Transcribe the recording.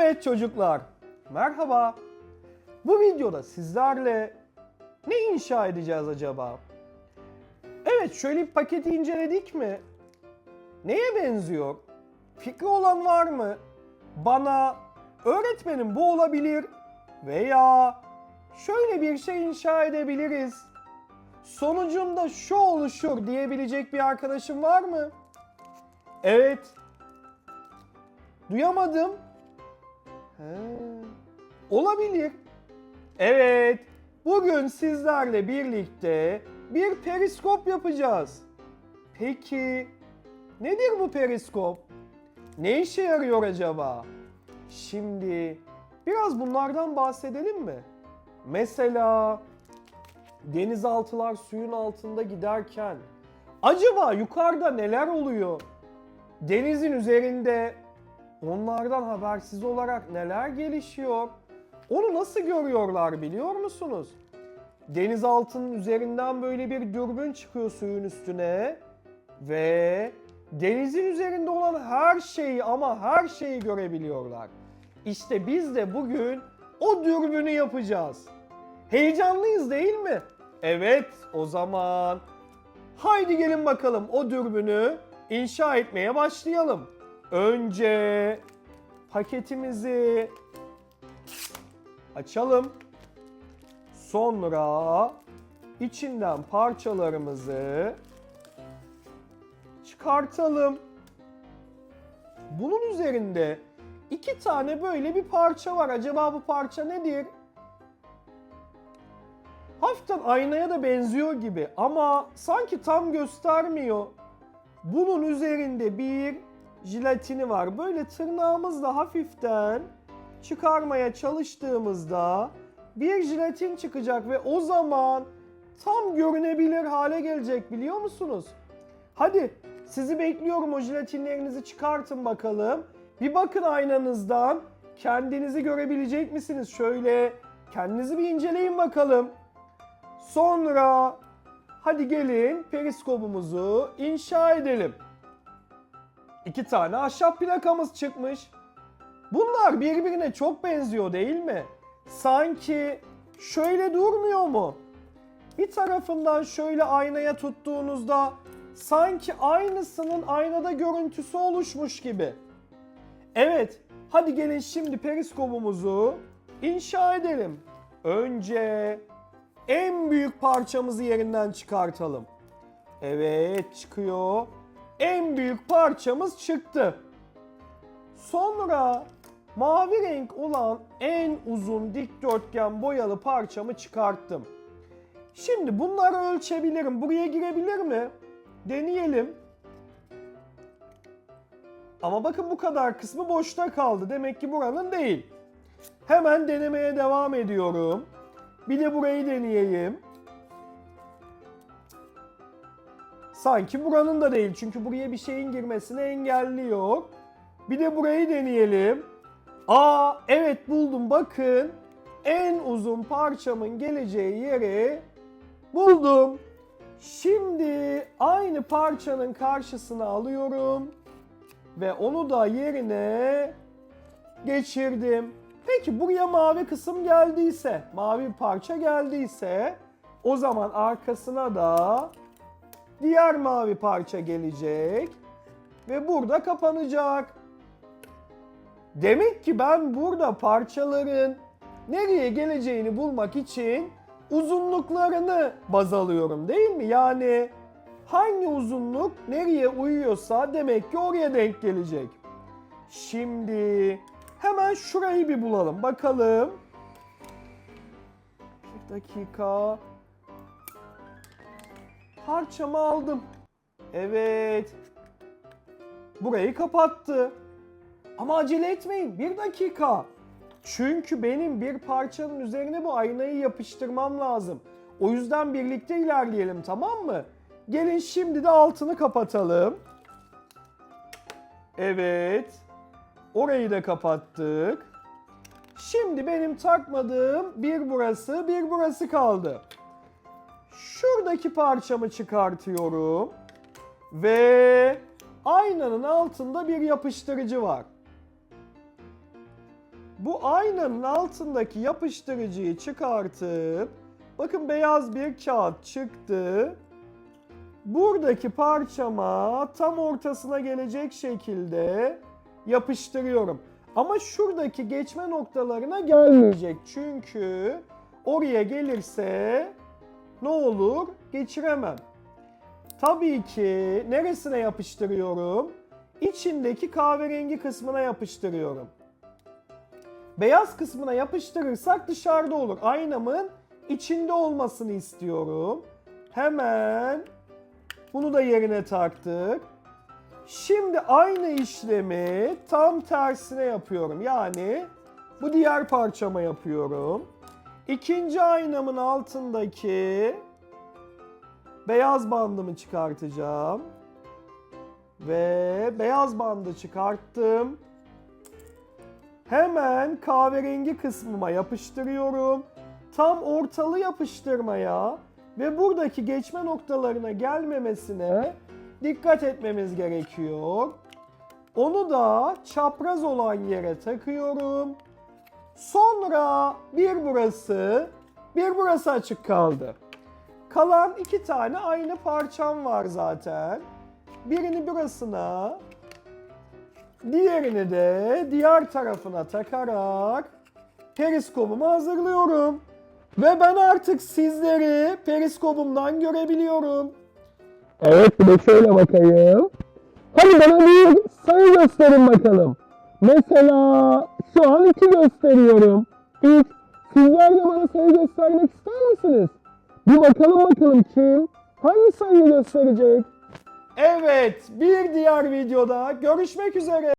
Evet çocuklar, merhaba. Bu videoda sizlerle ne inşa edeceğiz acaba? Evet, şöyle bir paketi inceledik mi? Neye benziyor? Fikri olan var mı? Bana öğretmenim bu olabilir veya şöyle bir şey inşa edebiliriz. Sonucunda şu oluşur diyebilecek bir arkadaşım var mı? Evet. Duyamadım. Olabilir. Evet. Bugün sizlerle birlikte bir periskop yapacağız. Peki nedir bu periskop? Ne işe yarıyor acaba? Şimdi biraz bunlardan bahsedelim mi? Mesela denizaltılar suyun altında giderken acaba yukarıda neler oluyor? Denizin üzerinde onlardan habersiz olarak neler gelişiyor? Onu nasıl görüyorlar biliyor musunuz? Denizaltının üzerinden böyle bir dürbün çıkıyor suyun üstüne ve denizin üzerinde olan her şeyi ama her şeyi görebiliyorlar. İşte biz de bugün o dürbünü yapacağız. Heyecanlıyız değil mi? Evet, o zaman haydi gelin bakalım o dürbünü inşa etmeye başlayalım. Önce paketimizi açalım. Sonra içinden parçalarımızı çıkartalım. Bunun üzerinde iki tane böyle bir parça var. Acaba bu parça nedir? Hafiften aynaya da benziyor gibi ama sanki tam göstermiyor. Bunun üzerinde bir jilatini var. Böyle tırnağımızla hafiften çıkarmaya çalıştığımızda bir jilatin çıkacak ve o zaman tam görünebilir hale gelecek biliyor musunuz? Hadi sizi bekliyorum o jilatinlerinizi çıkartın bakalım. Bir bakın aynanızdan kendinizi görebilecek misiniz? Şöyle kendinizi bir inceleyin bakalım. Sonra hadi gelin periskopumuzu inşa edelim. İki tane ahşap plakamız çıkmış. Bunlar birbirine çok benziyor değil mi? Sanki şöyle durmuyor mu? Bir tarafından şöyle aynaya tuttuğunuzda sanki aynısının aynada görüntüsü oluşmuş gibi. Evet, hadi gelin şimdi periskopumuzu inşa edelim. Önce en büyük parçamızı yerinden çıkartalım. Evet, çıkıyor. En büyük parçamız çıktı. Sonra mavi renk olan en uzun dikdörtgen boyalı parçamı çıkarttım. Şimdi bunları ölçebilirim. Buraya girebilir mi? Deneyelim. Ama bakın bu kadar kısmı boşta kaldı. Demek ki buranın değil. Hemen denemeye devam ediyorum. Bir de burayı deneyeyim. Sanki buranın da değil. Çünkü buraya bir şeyin girmesini engelliyor. Bir de burayı deneyelim. Aa evet buldum bakın. En uzun parçamın geleceği yeri buldum. Şimdi aynı parçanın karşısına alıyorum ve onu da yerine geçirdim. Peki buraya mavi kısım geldiyse, mavi parça geldiyse o zaman arkasına da diğer mavi parça gelecek ve burada kapanacak. Demek ki ben burada parçaların nereye geleceğini bulmak için uzunluklarını baz alıyorum değil mi? Yani hangi uzunluk nereye uyuyorsa demek ki oraya denk gelecek. Şimdi hemen şurayı bir bulalım. Bakalım. Bir dakika. Parçamı aldım. Evet. Burayı kapattı. Ama acele etmeyin. Bir dakika. Çünkü benim bir parçanın üzerine bu aynayı yapıştırmam lazım. O yüzden birlikte ilerleyelim tamam mı? Gelin şimdi de altını kapatalım. Evet. Orayı da kapattık. Şimdi benim takmadığım bir burası, bir burası kaldı. Şuradaki parçamı çıkartıyorum. Ve aynanın altında bir yapıştırıcı var. bu aynanın altındaki yapıştırıcıyı çıkartıp bakın beyaz bir kağıt çıktı. Buradaki parçama tam ortasına gelecek şekilde yapıştırıyorum. Ama şuradaki geçme noktalarına gelmeyecek. Çünkü oraya gelirse ne olur? Geçiremem. Tabii ki neresine yapıştırıyorum? İçindeki kahverengi kısmına yapıştırıyorum. Beyaz kısmına yapıştırırsak dışarıda olur. Aynamın içinde olmasını istiyorum. Hemen bunu da yerine taktık. Şimdi aynı işlemi tam tersine yapıyorum. Yani bu diğer parçama yapıyorum. İkinci aynamın altındaki beyaz bandımı çıkartacağım. Ve beyaz bandı çıkarttım. Hemen kahverengi kısmıma yapıştırıyorum. Tam ortalı yapıştırmaya ve buradaki geçme noktalarına gelmemesine dikkat etmemiz gerekiyor. Onu da çapraz olan yere takıyorum. Sonra bir burası, bir burası açık kaldı. Kalan iki tane aynı parçam var zaten. Birini burasına, diğerini de diğer tarafına takarak periskopumu hazırlıyorum. Ve ben artık sizleri periskopumdan görebiliyorum. Evet bir de şöyle bakayım. Hadi bana bir sayı gösterin bakalım. Mesela şu an iki gösteriyorum. Hiç sizler de bana sayı göstermek ister misiniz? Bir bakalım bakalım kim hangi sayıyı gösterecek? Evet, bir diğer videoda görüşmek üzere.